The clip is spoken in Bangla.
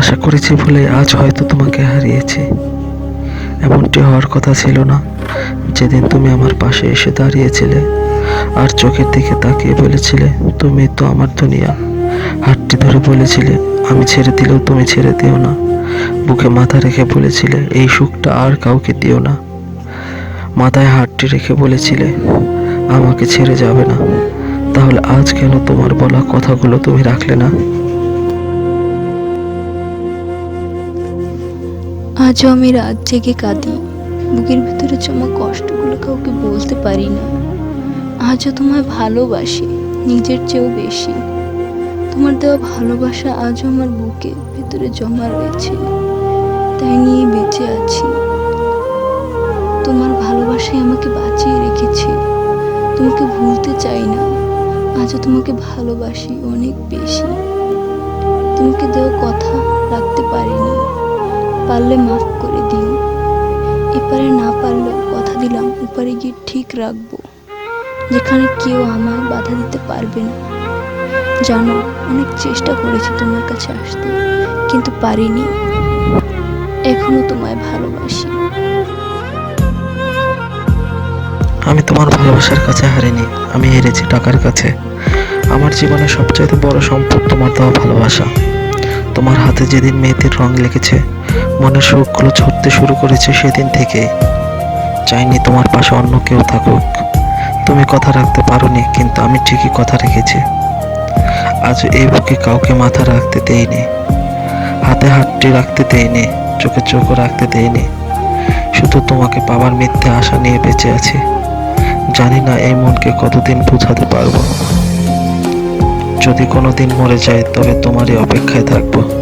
আশা করেছি বলে আজ হয়তো তোমাকে হারিয়েছি। এমনটি হওয়ার কথা ছিল না। যেদিন তুমি আমার পাশে এসে দাঁড়িয়েছিলে আর চোখের দিকে তাকিয়ে বলেছিলে, তুমি তো আমার দুনিয়া। হাতটি ধরে বলেছিলে, আমি ছেড়ে দিলেও তুমি ছেড়ে দিও না। বুকে মাথা রেখে বলেছিলে, এই সুখটা আর কাউকে দিও না। মাথায় হাতটি রেখে বলেছিলে, আমাকে ছেড়ে যাবে না। তাহলে আজ কেন তোমার বলা কথাগুলো তুমি রাখলে না? আজও আমি রাত জেগে কাঁদি। বুকের ভিতরে জমা কষ্টগুলো কাউকে বলতে পারি না। আজও তোমায় ভালোবাসি, নিজের চেয়েও বেশি। তোমার দেওয়া ভালোবাসা আজও আমার বুকে ভিতরে জমা রয়েছে। তাই নিয়ে বেঁচে আছি। তোমার ভালোবাসাই আমাকে বাঁচিয়ে রেখেছে। তোমাকে ভুলতে চাই না। আজও তোমাকে ভালোবাসি অনেক বেশি। তোমাকে দেওয়া কথা পারলে মাফ করে দিও। এপারে না পারলেও কথা দিলাম, ওপারে গিয়ে ঠিক রাখব। যেখানে কেউ আমায় বাধা দিতে পারবে না। জানো, অনেক চেষ্টা করেছি তোমার কাছে আসতে, কিন্তু পারিনি। এখনও তোমায় ভালোবাসি। আমি তোমার ভালোবাসার কাছে হারিনি, আমি হেরেছি টাকার কাছে। আমার জীবনের সবচাইতে বড় সম্পদ তোমার দেওয়া ভালোবাসা। তোমার হাতে যেদিন মেয়েদের রং লেগেছে মনের সুখগুলো ঝরতে শুরু করেছে সেদিন থেকে। চাইনি তোমার পাশে অন্য কেউ থাকুক। তুমি কথা রাখতে পারোনি, কিন্তু আমি ঠিকই কথা রেখেছি। আজ এই বুকে কাউকে মাথা রাখতে দেইনি। হাতে হাতটি রাখতে দেইনি, চোখে চোখও রাখতে দেইনি। শুধু তোমাকে পাওয়ার মিথ্যে আশা নিয়ে বেঁচে আছি। জানি না এই মনকে কতদিন বোঝাতে পারব। যদি কোনোদিন মরে যায় তবে তোমারই অপেক্ষায় থাকব।